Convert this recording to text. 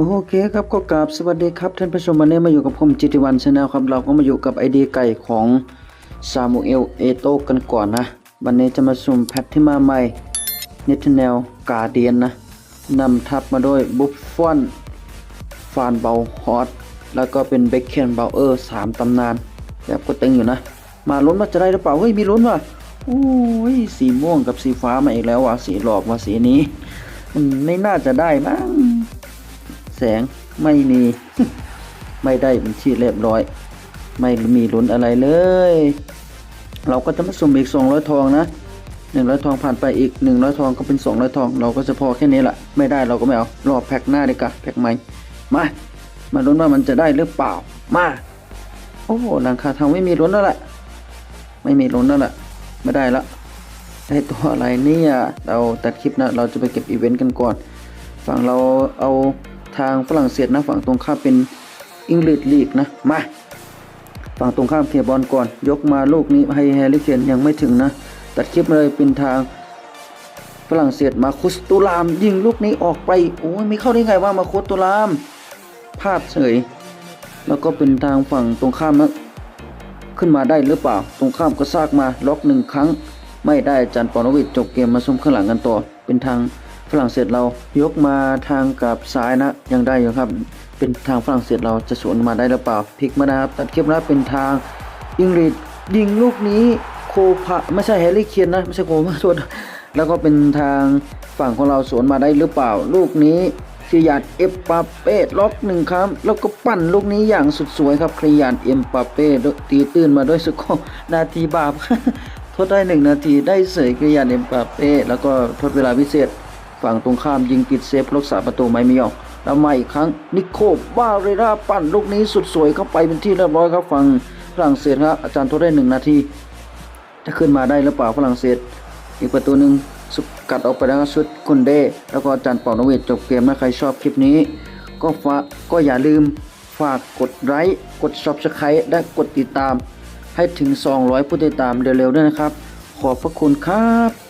โอเคครับก็กราบสวัสดีครับท่านผู้ชมวันนี้มาอยู่กับผมจิติวันชาแนลครับเราก็มาอยู่กับไอเดียไก่ของซามูเอลเอโตกันก่อนนะ วันนี้จะมาสุ่มแพทที่มาใหม่เนทแนลกาเดียนนะนำทับมาด้วยบุฟฟอนฟานเบาฮอตแล้วก็เป็นเบคเคนเบลเออร์สามตำนานแบบก็ตึงอยู่นะ มาลุ้นว่าจะได้หรือเปล่าเฮ้ยมีลุ้นว่ะโอ้ยสีม่วงกับสีฟ้ามาอีกแล้วว่ะสีหลอกว่ะสีนี้ไม่น่าจะได้มั้ง แสงไม่มีไม่ได้เป็นที่เรียบร้อย ไม่มีลุ้นอะไรเลย เราก็จะมาสุ่มอีก 200 ทองนะ 100 ทองผ่านไปอีก 100 ทองก็เป็น 200 ทอง เราก็จะพอแค่นี้แหละไม่ได้เราก็ไม่เอารอแพ็คหน้าดีกว่าแพ็คใหม่มามาลุ้นว่ามันจะได้หรือเปล่ามาโอ้หลังคาทางไม่มีลุ้นแล้วแหละไม่มีลุ้นแล้วแหละไม่ได้ละได้ตัวอะไรเนี่ยเราตัดคลิปนะเราจะไปเก็บอีเวนต์กันก่อนฝั่งเราเอา ทางฝรั่งเศสนะฝั่งตรงข้ามเป็นอังกฤษลีกนะมาฝั่งตรงข้ามเคลียร์บอลก่อน ยกมาลูกนี้ให้แฮร์รี่เคนยังไม่ถึงนะ ตัดคลิปเลยเป็นทางฝรั่งเศสมาคุสตูลาม ยิงลูกนี้ออกไปโอ้ยไม่เข้าได้ไงว่ามาคุสตูลามพลาดเฉยแล้วก็เป็นทางฝั่งตรงข้ามนะขึ้นมาได้หรือเปล่า ตรงข้ามก็ซากมาล็อกหนึ่งครั้ง ไม่ได้จันปอนวิทจบเกมมาซุ่มข้างหลังกันต่อเป็นทาง ฝรั่งเศสเรายกมาทางกับซ้ายนะยังได้อยู่ครับ เป็นทางฝรั่งเศสเราจะสวนมาได้หรือเปล่าพลิกมานะครับ ตัดคลิปนะเป็นทางอังกฤษยิงลูกนี้โคพะไม่ใช่แฮร์รี่เคียนนะไม่ใช่โคพะโทษแล้วก็เป็นทางฝั่งของเราสวนมาได้หรือเปล่า ลูกนี้คริยานเอฟปาเป้ล็อกหนึ่งครั้งแล้วก็ปั้นลูกนี้อย่างสุดสวยครับคริยานเอ็มปาเป้ตีตื้นมาด้วยสกอร์นาทีบาปทดได้หนึ่งนาทีได้เสยกริยานเอ็มปาเป้แล้วก็ทดเวลาพิเศษ ฝั่งตรงข้ามยิงปิดเซฟรักษาประตูไม่มีออก แล้วมาอีกครั้งนิโคบาเรราปั่นลูกนี้สุดสวยเข้าไปเป็นที่เรียบร้อยครับฝั่งฝรั่งเศสครับอาจารย์ทดได้หนึ่งนาทีจะขึ้นมาได้หรือเปล่าฝรั่งเศส อีกประตูหนึ่งสกัดออกไปแล้วก็ชุดคุนเดแล้วก็อาจารย์เป่านเวทจบเกมนะใครชอบคลิปนี้ ก็ฝากก็อย่าลืมฝากกดไลค์กด subscribe และกดติดตาม ให้ถึง 200 ผู้ติดตามเร็วๆด้วยนะครับ ขอบพระคุณครับ